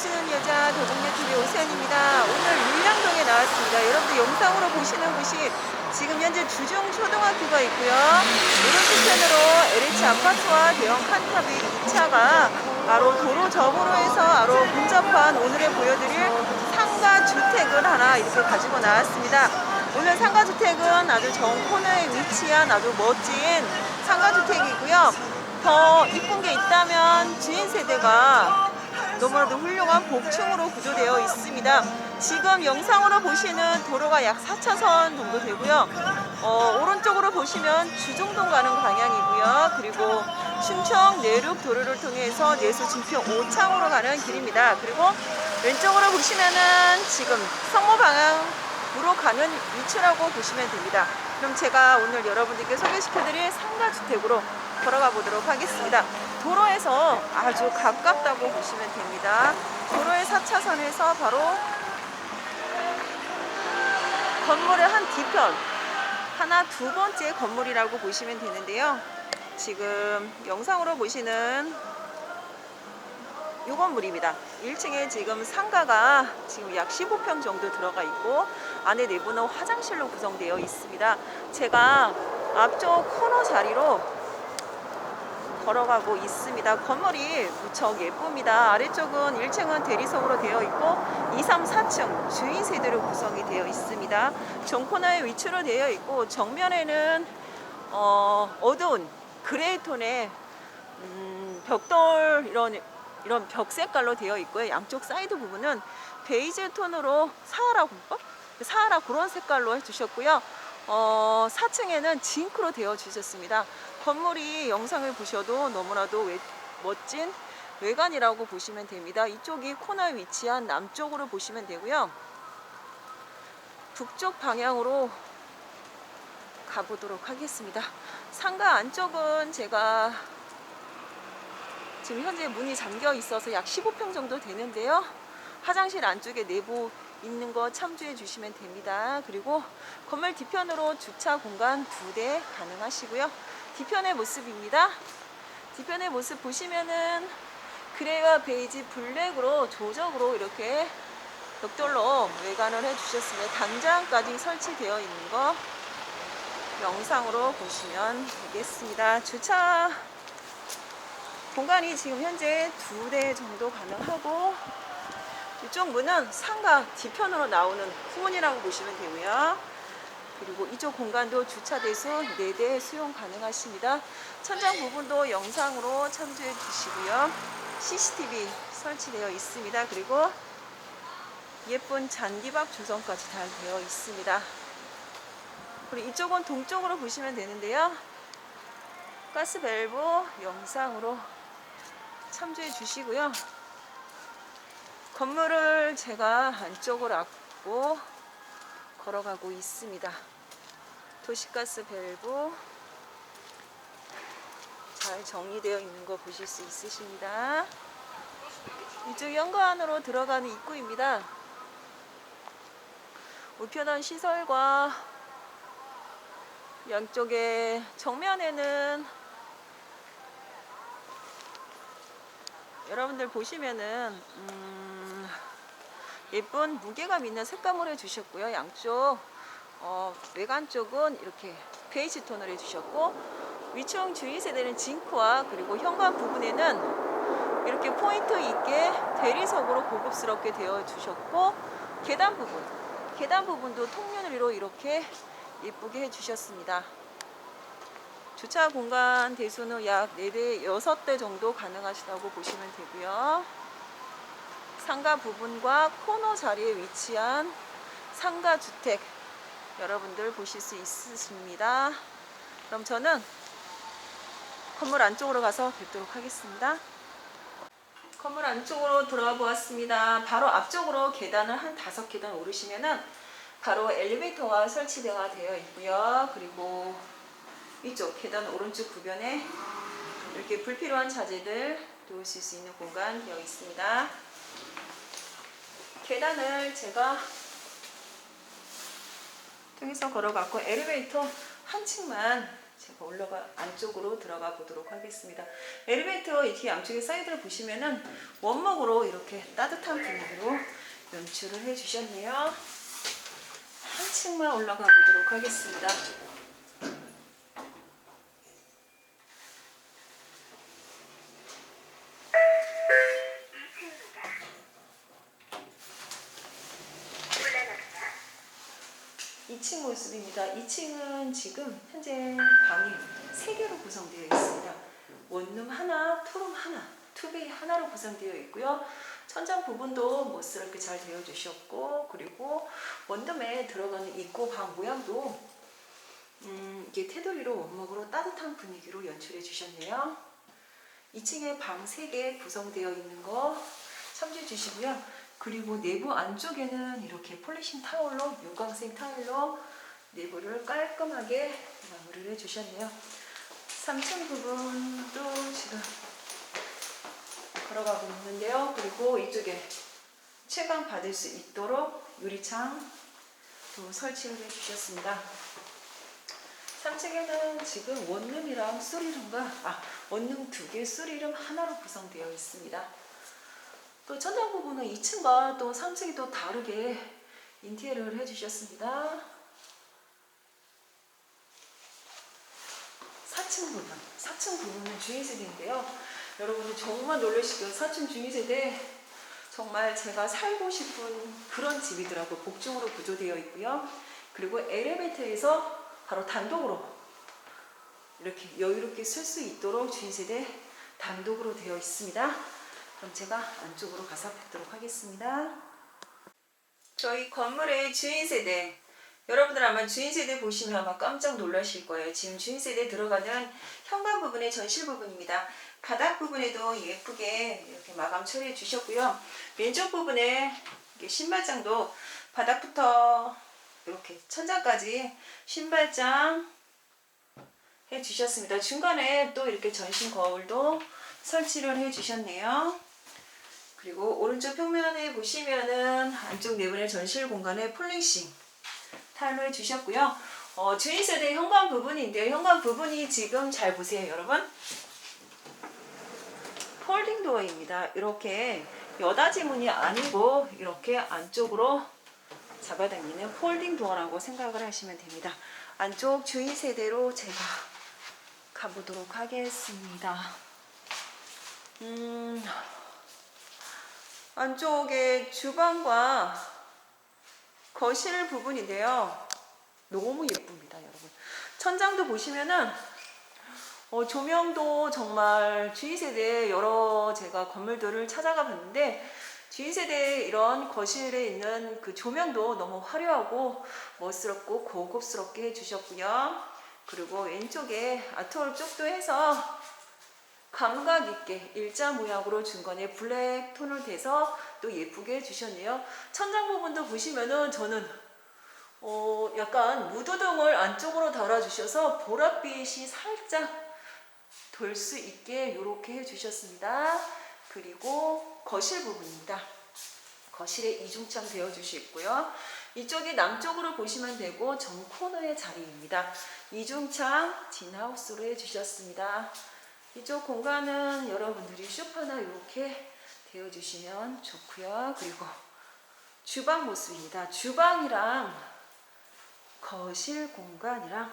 꿈꾸는 여자 도정녀 TV 오세연입니다. 오늘 율량동에 나왔습니다. 여러분들 영상으로 보시는 곳이 지금 현재 주중 초등학교가 있고요. 오른쪽편으로 LH 아파트와 대형 칸탑이 2차가 바로 도로 접으로 해서 바로 근접한 오늘의 보여드릴 상가 주택을 하나 이렇게 가지고 나왔습니다. 오늘 상가 주택은 아주 정 코너에 위치한 아주 멋진 상가 주택이고요. 더 이쁜 게 있다면 주인 세대가 너무나도 훌륭한 복층으로 구조되어 있습니다. 지금 영상으로 보시는 도로가 약 4차선 정도 되고요. 어, 오른쪽으로 보시면 주중동 가는 방향이고요. 그리고 춘청 내륙 도로를 통해서 내수 진평 오창으로 가는 길입니다. 그리고 왼쪽으로 보시면은 지금 성모 방향으로 가는 위치라고 보시면 됩니다. 그럼 제가 오늘 여러분들께 소개시켜드릴 상가주택으로 걸어가 보도록 하겠습니다. 도로에서 아주 가깝다고 보시면 됩니다. 도로의 4차선에서 바로 건물의 한 뒤편 하나 두 번째 건물이라고 보시면 되는데요. 지금 영상으로 보시는 이 건물입니다. 1층에 지금 상가가 지금 약 15평 정도 들어가 있고 안에 내부는 화장실로 구성되어 있습니다. 제가 앞쪽 코너 자리로 걸어가고 있습니다. 건물이 무척 예쁩니다. 아래쪽은 1층은 대리석으로 되어 있고 2, 3, 4층 주인 세대로 구성이 되어 있습니다. 정코너에 위치로 되어 있고 정면에는 어, 어두운 그레이 톤의 음, 벽돌 이런 이런 벽 색깔로 되어 있고요. 양쪽 사이드 부분은 베이지 톤으로 사하라 군법? 사하라 그런 색깔로 해주셨고요. 어, 4층에는 징크로 되어 주셨습니다. 건물이 영상을 보셔도 너무나도 외- 멋진 외관이라고 보시면 됩니다. 이쪽이 코너에 위치한 남쪽으로 보시면 되고요. 북쪽 방향으로 가보도록 하겠습니다. 상가 안쪽은 제가 지금 현재 문이 잠겨 있어서 약 15평 정도 되는데요. 화장실 안쪽에 내부 있는 거 참조해 주시면 됩니다. 그리고 건물 뒤편으로 주차 공간 두 대 가능하시고요. 뒤편의 모습입니다. 뒤편의 모습 보시면은 그레이와 베이지 블랙으로 조적으로 이렇게 벽돌로 외관을 해주셨습니다. 단장까지 설치되어 있는 거 영상으로 보시면 되겠습니다. 주차 공간이 지금 현재 두 대 정도 가능하고 이쪽 문은 상가 뒤편으로 나오는 후문이라고 보시면 되고요. 그리고 이쪽 공간도 주차 대수 4대 수용 가능하십니다. 천장 부분도 영상으로 참조해 주시고요. CCTV 설치되어 있습니다. 그리고 예쁜 잔디박 조성까지 잘 되어 있습니다. 그리고 이쪽은 동쪽으로 보시면 되는데요. 가스 밸브 영상으로 참조해 주시고요. 건물을 제가 안쪽으로 앞고 걸어가고 있습니다. 도시가스 밸브 잘 정리되어 있는 거 보실 수 있으십니다. 이쪽 현관으로 들어가는 입구입니다. 우편한 시설과 양쪽에 정면에는 여러분들 보시면은 음, 예쁜 무게감 있는 색감을 해주셨고요. 양쪽 어, 외관 쪽은 이렇게 베이지 톤을 해주셨고 위층 주위 세대는 징크와 그리고 현관 부분에는 이렇게 포인트 있게 대리석으로 고급스럽게 되어 주셨고 계단 부분 계단 부분도 통유리로 이렇게 예쁘게 해주셨습니다. 주차 공간 대수는 약 4대, 6대 정도 가능하시다고 보시면 되고요. 상가 부분과 코너 자리에 위치한 상가 주택 여러분들 보실 수 있으십니다. 그럼 저는 건물 안쪽으로 가서 뵙도록 하겠습니다. 건물 안쪽으로 들어가 보았습니다. 바로 앞쪽으로 계단을 한 다섯 계단 오르시면은 바로 엘리베이터가 설치가 되어 있고요. 그리고 이쪽 계단 오른쪽 구변에 이렇게 불필요한 자재들 놓으실 수 있는 공간 되어 있습니다. 계단을 제가 통해서 걸어갔고 엘리베이터 한 층만 제가 올라가 안쪽으로 들어가 보도록 하겠습니다. 엘리베이터 이렇게 양쪽에 사이드를 보시면은 원목으로 이렇게 따뜻한 분위기로 연출을 해주셨네요. 한 층만 올라가 보도록 하겠습니다. 이층 모습입니다. 2층은 지금 현재 방이 3개로 구성되어 있습니다. 원룸 하나, 투룸 하나, 투베이 하나로 구성되어 있고요. 천장 부분도 멋스럽게 잘 되어 주셨고 그리고 원룸에 들어가는 입구 방 모양도 음, 이게 테두리로 원목으로 따뜻한 분위기로 연출해 주셨네요. 2층에 방 3개 구성되어 있는 거 참조해 주시고요. 그리고 내부 안쪽에는 이렇게 폴리싱 타월로 육광색 타일로 내부를 깔끔하게 마무리를 해주셨네요. 3층 부분도 지금 걸어가고 있는데요. 그리고 이쪽에 채광 받을 수 있도록 유리창 또 설치를 해주셨습니다. 3층에는 지금 원룸이랑 쓰리룸과 아 원룸 두 개, 쓰리룸 하나로 구성되어 있습니다. 또 천장 부분은 2층과 또 3층이 또 다르게 인테리어를 해주셨습니다. 4층 부분, 4층 부분은 주인세대인데요. 여러분들 정말 놀라시고요. 4층 주인세대 정말 제가 살고 싶은 그런 집이더라고요. 복중으로 구조되어 있고요. 그리고 엘리베이터에서 바로 단독으로 이렇게 여유롭게 쓸 수 있도록 주인세대 단독으로 되어 있습니다. 그럼 제가 안쪽으로 가서 뵙도록 하겠습니다. 저희 건물의 주인 세대 여러분들 아마 주인 세대 보시면 아마 깜짝 놀라실 거예요. 지금 주인 세대 들어가는 현관 부분의 전실 부분입니다. 바닥 부분에도 예쁘게 이렇게 마감 처리해 주셨고요. 왼쪽 부분에 신발장도 바닥부터 이렇게 천장까지 신발장 해 주셨습니다. 중간에 또 이렇게 전신 거울도 설치를 해 주셨네요. 그리고 오른쪽 평면에 보시면은 안쪽 내부의 전실 공간에 폴리싱 타일로 해주셨고요. 어, 주인 세대 현관 부분인데요. 현관 부분이 지금 잘 보세요, 여러분. 폴딩 도어입니다. 이렇게 여닫이 문이 아니고 이렇게 안쪽으로 잡아당기는 폴딩 도어라고 생각을 하시면 됩니다. 안쪽 주인 세대로 제가 가보도록 하겠습니다. 음, 안쪽에 주방과 거실 부분인데요. 너무 예쁩니다, 여러분. 천장도 보시면은 어, 조명도 정말 주인세대 여러 제가 건물들을 찾아가 봤는데 주인세대 이런 거실에 있는 그 조명도 너무 화려하고 멋스럽고 고급스럽게 해주셨고요. 그리고 왼쪽에 아트월 쪽도 해서 감각 있게 일자 모양으로 중간에 블랙 톤을 대서 또 예쁘게 해주셨네요. 천장 부분도 보시면은 저는 어 약간 무드등을 안쪽으로 달아주셔서 보랏빛이 살짝 돌 수 있게 이렇게 해주셨습니다. 그리고 거실 부분입니다. 거실에 이중창 되어주시 있고요. 이쪽이 남쪽으로 보시면 되고 정 코너의 자리입니다. 이중창 진하우스로 해주셨습니다. 이쪽 공간은 여러분들이 쇼파나 이렇게 되어주시면 좋고요. 그리고 주방 모습입니다. 주방이랑 거실 공간이랑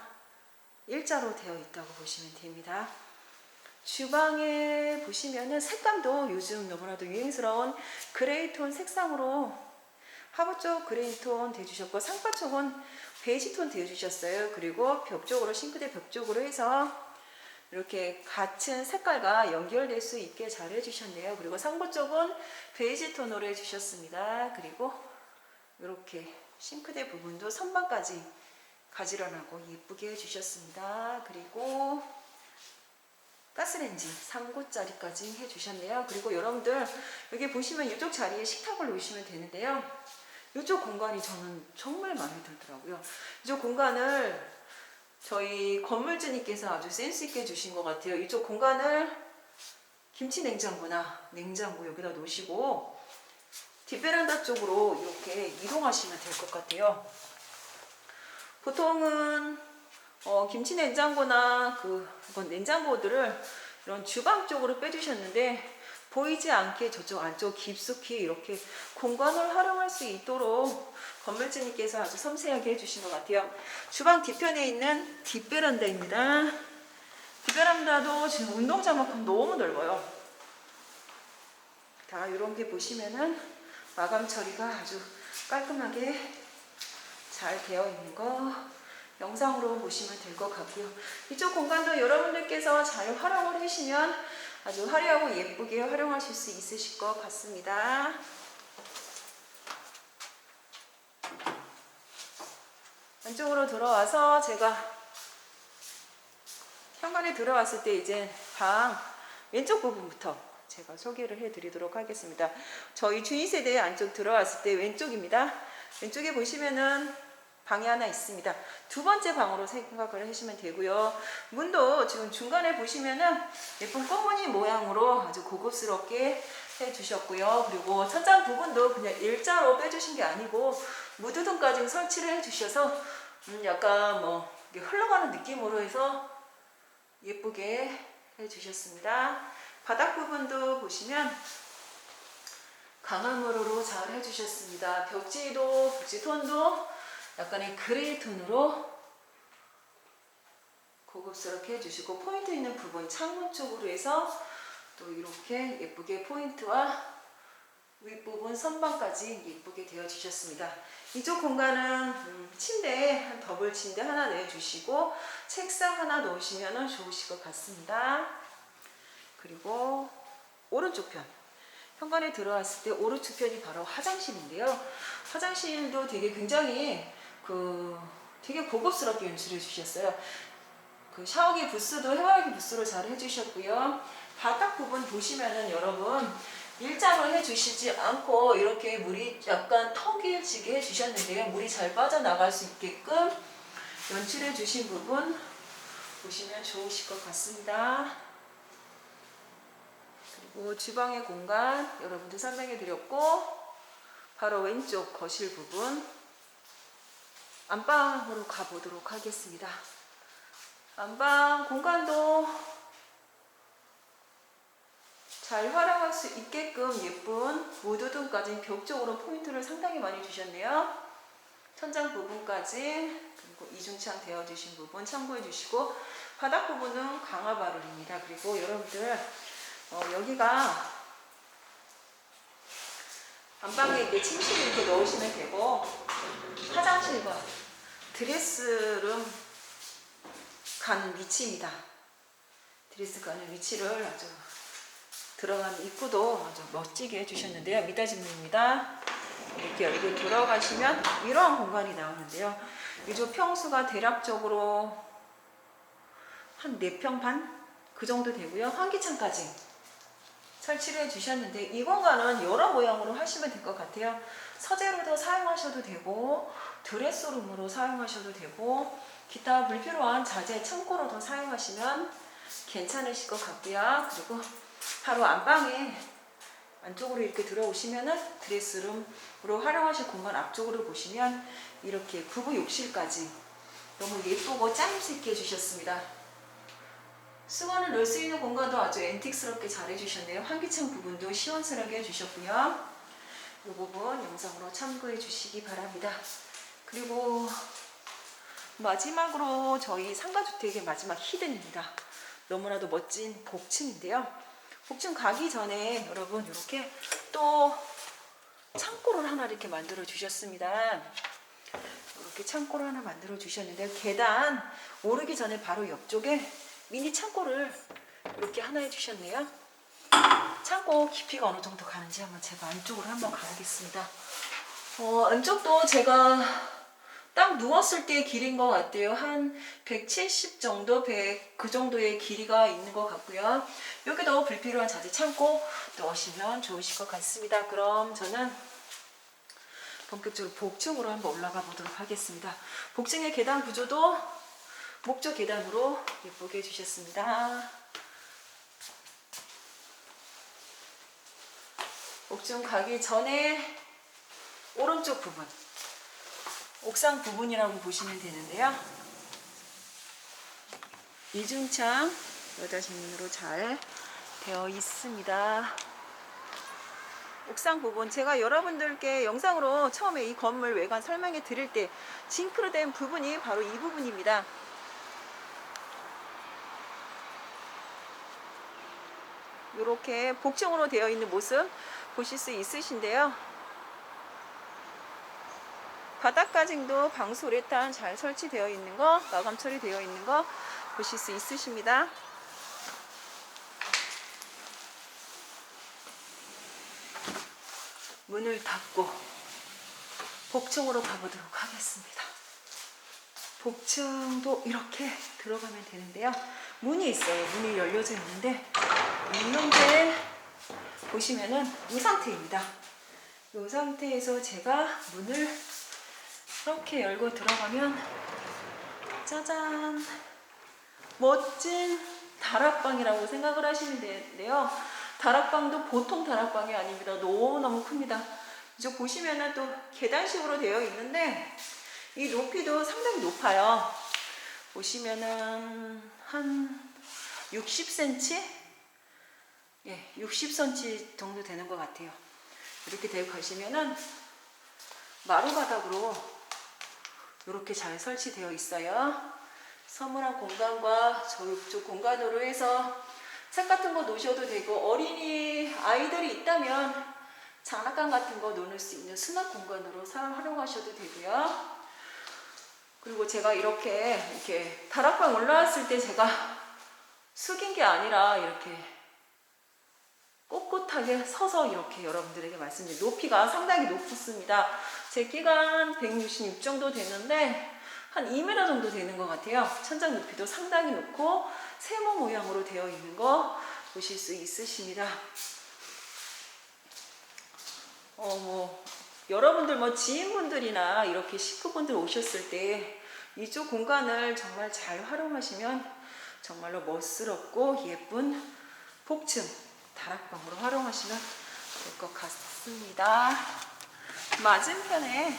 일자로 되어 있다고 보시면 됩니다. 주방에 보시면은 색감도 요즘 너무나도 유행스러운 그레이톤 색상으로 하부 쪽 그레이톤 대주셨고 상파 쪽은 베이지톤 대주셨어요. 그리고 벽 쪽으로 싱크대 벽 쪽으로 해서 이렇게 같은 색깔과 연결될 수 있게 잘 해주셨네요. 그리고 상부 쪽은 베이지 톤으로 해주셨습니다. 그리고 이렇게 싱크대 부분도 선반까지 가지런하고 예쁘게 해주셨습니다. 그리고 가스레인지 3구짜리까지 해주셨네요. 그리고 여러분들 여기 보시면 이쪽 자리에 식탁을 놓으시면 되는데요. 이쪽 공간이 저는 정말 마음에 들더라고요. 이쪽 공간을 저희 건물주님께서 아주 센스 있게 주신 것 같아요. 이쪽 공간을 김치 냉장고나 냉장고 여기다 놓으시고 뒷베란다 쪽으로 이렇게 이동하시면 될 것 같아요. 보통은 어, 김치 냉장고나 그 냉장고들을 이런 주방 쪽으로 빼주셨는데 보이지 않게 저쪽 안쪽 깊숙이 이렇게 공간을 활용할 수 있도록 건물주님께서 아주 섬세하게 해주신 것 같아요. 주방 뒤편에 있는 뒷베란다입니다. 뒷베란다도 지금 운동장만큼 너무 넓어요. 다 이런 게 보시면은 마감 처리가 아주 깔끔하게 잘 되어 있는 거 영상으로 보시면 될 것 같고요. 이쪽 공간도 여러분들께서 잘 활용을 하시면 아주 화려하고 예쁘게 활용하실 수 있으실 것 같습니다. 안쪽으로 들어와서 제가 현관에 들어왔을 때 이제 방 왼쪽 부분부터 제가 소개를 해드리도록 하겠습니다. 저희 주인 세대 안쪽 들어왔을 때 왼쪽입니다. 왼쪽에 보시면은 방이 하나 있습니다. 두 번째 방으로 생각을 하시면 되고요. 문도 지금 중간에 보시면은 예쁜 꽃무늬 모양으로 아주 고급스럽게 해주셨고요. 그리고 천장 부분도 그냥 일자로 빼주신 게 아니고 무드등까지 설치를 해주셔서 음, 약간 뭐 흘러가는 느낌으로 해서 예쁘게 해주셨습니다. 바닥 부분도 보시면 강화무로로 잘 해주셨습니다. 벽지도 벽지 톤도 약간의 그레이 톤으로 고급스럽게 해주시고 포인트 있는 부분 창문 쪽으로 해서 또 이렇게 예쁘게 포인트와 윗부분 선반까지 예쁘게 되어 주셨습니다. 이쪽 공간은 음, 침대 한 더블 침대 하나 내주시고 책상 하나 놓으시면 좋으실 것 같습니다. 그리고 오른쪽 편 현관에 들어왔을 때 오른쪽 편이 바로 화장실인데요. 화장실도 되게 굉장히 그 되게 고급스럽게 연출해 주셨어요. 그 샤워기 부스도 해바라기 부스로 잘 해주셨고요. 바닥 부분 보시면은 여러분 일자로 해주시지 않고 이렇게 물이 약간 턱이 지게 해주셨는데요. 물이 잘 빠져나갈 수 있게끔 연출해 주신 부분 보시면 좋으실 것 같습니다. 그리고 주방의 공간 여러분들 설명해 드렸고 바로 왼쪽 거실 부분 안방으로 가보도록 하겠습니다. 안방 공간도 잘 활용할 수 있게끔 예쁜 무드등까지 벽 쪽으로 포인트를 상당히 많이 주셨네요. 천장 부분까지 그리고 이중창 되어주신 부분 참고해 주시고 바닥 부분은 강화 바를입니다. 그리고 여러분들 어, 여기가 안방에 이렇게 침실을 이렇게 넣으시면 되고 화장실과 드레스룸 가는 위치입니다. 드레스 가는 위치를 아주 들어가는 입구도 아주 멋지게 해주셨는데요. 미닫이문입니다. 이렇게 열고 들어가시면 이러한 공간이 나오는데요. 이쪽 평수가 대략적으로 한 4평 반? 그 정도 되고요. 환기창까지 설치를 해주셨는데 이 공간은 여러 모양으로 하시면 될 것 같아요. 서재로도 사용하셔도 되고 드레스룸으로 사용하셔도 되고 기타 불필요한 자재 창고로도 사용하시면 괜찮으실 것 같고요. 그리고 바로 안방에 안쪽으로 이렇게 들어오시면은 드레스룸으로 활용하실 공간 앞쪽으로 보시면 이렇게 부부 욕실까지 너무 예쁘고 짜임새 있게 해주셨습니다. 수건을 넣을 수 있는 공간도 아주 앤틱스럽게 잘 해주셨네요. 환기창 부분도 시원스럽게 해주셨고요. 이 부분 영상으로 참고해 주시기 바랍니다. 그리고 마지막으로 저희 상가주택의 마지막 히든입니다. 너무나도 멋진 복층인데요. 복층 가기 전에 여러분 이렇게 또 창고를 하나 이렇게 만들어 주셨습니다. 이렇게 창고를 하나 만들어 주셨는데 계단 오르기 전에 바로 옆쪽에 미니 창고를 이렇게 하나 해주셨네요. 창고 깊이가 어느 정도 가는지 한번 제가 안쪽으로 한번 가보겠습니다. 어, 안쪽도 제가 딱 누웠을 때의 길인 것 같아요. 한 170 정도, 100 그 정도의 길이가 있는 것 같고요. 여기도 불필요한 자재 창고 넣으시면 좋으실 것 같습니다. 그럼 저는 본격적으로 복층으로 한번 올라가 보도록 하겠습니다. 복층의 계단 구조도 목조 계단으로 예쁘게 해주셨습니다. 옥중 가기 전에 오른쪽 부분 옥상 부분이라고 보시면 되는데요. 이중창 여자 창문으로 잘 되어 있습니다. 옥상 부분 제가 여러분들께 영상으로 처음에 이 건물 외관 설명해 드릴 때 징크로 된 부분이 바로 이 부분입니다. 이렇게 복층으로 되어 있는 모습 보실 수 있으신데요. 바닥까지도 방수레탄 잘 설치되어 있는 거, 마감 처리되어 있는 거 보실 수 있으십니다. 문을 닫고 복층으로 가보도록 하겠습니다. 복층도 이렇게 들어가면 되는데요. 문이 있어요. 문이 열려져 있는데 있는데 보시면은 이 상태입니다. 이 상태에서 제가 문을 이렇게 열고 들어가면 짜잔 멋진 다락방이라고 생각을 하시면 되는데요. 다락방도 보통 다락방이 아닙니다. 너무너무 큽니다. 이제 보시면은 또 계단식으로 되어 있는데 이 높이도 상당히 높아요. 보시면은 한 60cm? 예, 60cm 정도 되는 것 같아요. 이렇게 되어 가시면은 마루바닥으로 이렇게 잘 설치되어 있어요. 서물한 공간과 저쪽 공간으로 해서 책 같은 거 놓으셔도 되고 어린이 아이들이 있다면 장난감 같은 거 놓을 수 있는 수납 공간으로 활용하셔도 되고요. 그리고 제가 이렇게 이렇게 다락방 올라왔을 때 제가 숙인 게 아니라 이렇게 꼿꼿하게 서서 이렇게 여러분들에게 말씀드린 높이가 상당히 높습니다. 제 끼가 한 166 정도 되는데 한 2m 정도 되는 것 같아요. 천장 높이도 상당히 높고 세모 모양으로 되어 있는 거 보실 수 있으십니다. 어, 뭐, 여러분들 뭐 지인분들이나 이렇게 식구분들 오셨을 때 이쪽 공간을 정말 잘 활용하시면 정말로 멋스럽고 예쁜 복층 다락방으로 활용하시면 될 것 같습니다. 맞은편에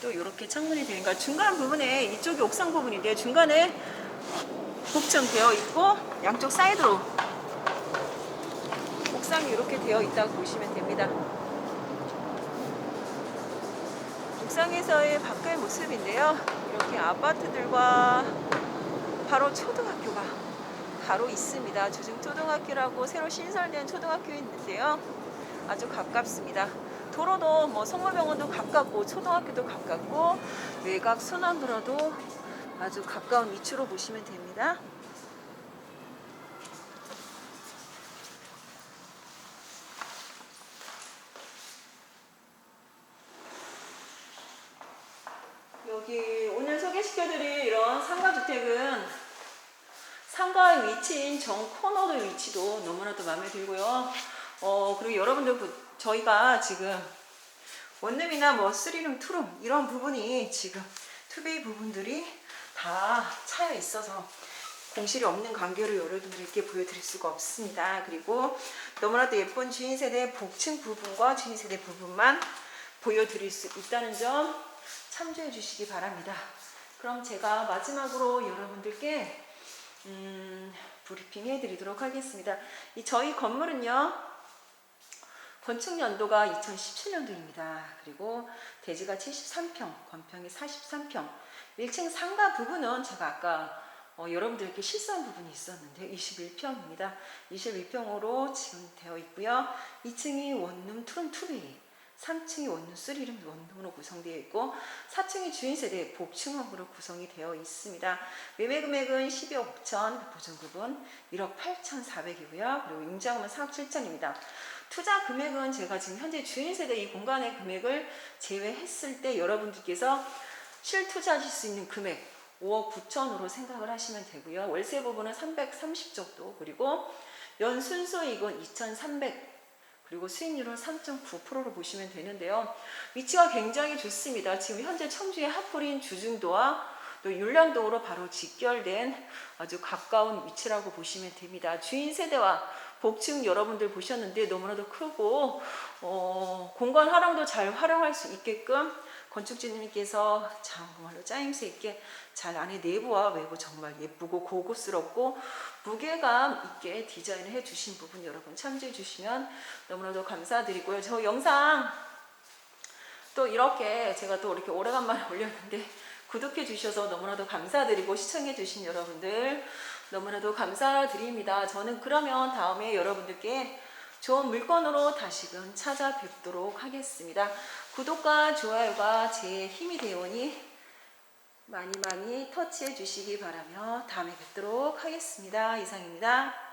또 이렇게 창문이 되니까 중간 부분에 이쪽이 옥상 부분인데 중간에 복층 되어 있고 양쪽 사이드로 옥상이 이렇게 되어 있다고 보시면 됩니다. 옥상에서의 밖의 모습인데요. 이렇게 아파트들과 바로 초등학교가 바로 있습니다. 주중초등학교라고 새로 신설된 초등학교 있는데요. 아주 가깝습니다. 도로도 뭐 성모병원도 가깝고 초등학교도 가깝고 외곽 순환도로도 아주 가까운 위치로 보시면 됩니다. 여기 오늘 소개시켜드릴 이런 상가주택은 상가의 위치인 정 코너의 위치도 너무나도 마음에 들고요. 어, 그리고 여러분들 그- 저희가 지금 원룸이나 뭐 3룸, 2룸 이런 부분이 지금 투베이 부분들이 다 차여 있어서 공실이 없는 관계로 여러분들께 보여드릴 수가 없습니다. 그리고 너무나도 예쁜 주인 세대 복층 부분과 주인 세대 부분만 보여드릴 수 있다는 점 참조해 주시기 바랍니다. 그럼 제가 마지막으로 여러분들께 음, 브리핑 해드리도록 하겠습니다. 이 저희 건물은요. 건축 연도가 2017년도입니다. 그리고 대지가 73평, 건평이 43평. 1층 상가 부분은 제가 아까 어, 여러분들께 실수한 부분이 있었는데 21평입니다. 21평으로 지금 되어 있고요. 2층이 원룸 투룸 투베이, 3층이 원룸 쓰리룸 원룸으로 구성되어 있고 4층이 주인 세대 복층업으로 구성이 되어 있습니다. 매매 금액은 12억 5천, 보증금은 1억 8천4백이고요. 그리고 융자금은 4억 7천입니다. 투자 금액은 제가 지금 현재 주인 세대 이 공간의 금액을 제외했을 때 여러분들께서 실투자하실 수 있는 금액 5억 9천으로 생각을 하시면 되고요. 월세 부분은 330 정도 그리고 연 순수익은 2,300 그리고 수익률은 3.9%로 보시면 되는데요. 위치가 굉장히 좋습니다. 지금 현재 청주의 핫플인 주중도와 또 율량동으로 바로 직결된 아주 가까운 위치라고 보시면 됩니다. 주인 세대와 복층 여러분들 보셨는데 너무나도 크고 어, 공간 활용도 잘 활용할 수 있게끔 건축주님께서 정말로 짜임새 있게 잘 안에 내부와 외부 정말 예쁘고 고급스럽고 무게감 있게 디자인을 해 주신 부분 여러분 참조해 주시면 너무나도 감사드리고요. 저 영상 또 이렇게 제가 또 이렇게 오래간만에 올렸는데 구독해 주셔서 너무나도 감사드리고 시청해 주신 여러분들 너무나도 감사드립니다. 저는 그러면 다음에 여러분들께 좋은 물건으로 다시금 찾아뵙도록 하겠습니다. 구독과 좋아요가 제 힘이 되오니 많이 많이 터치해 주시기 바라며 다음에 뵙도록 하겠습니다. 이상입니다.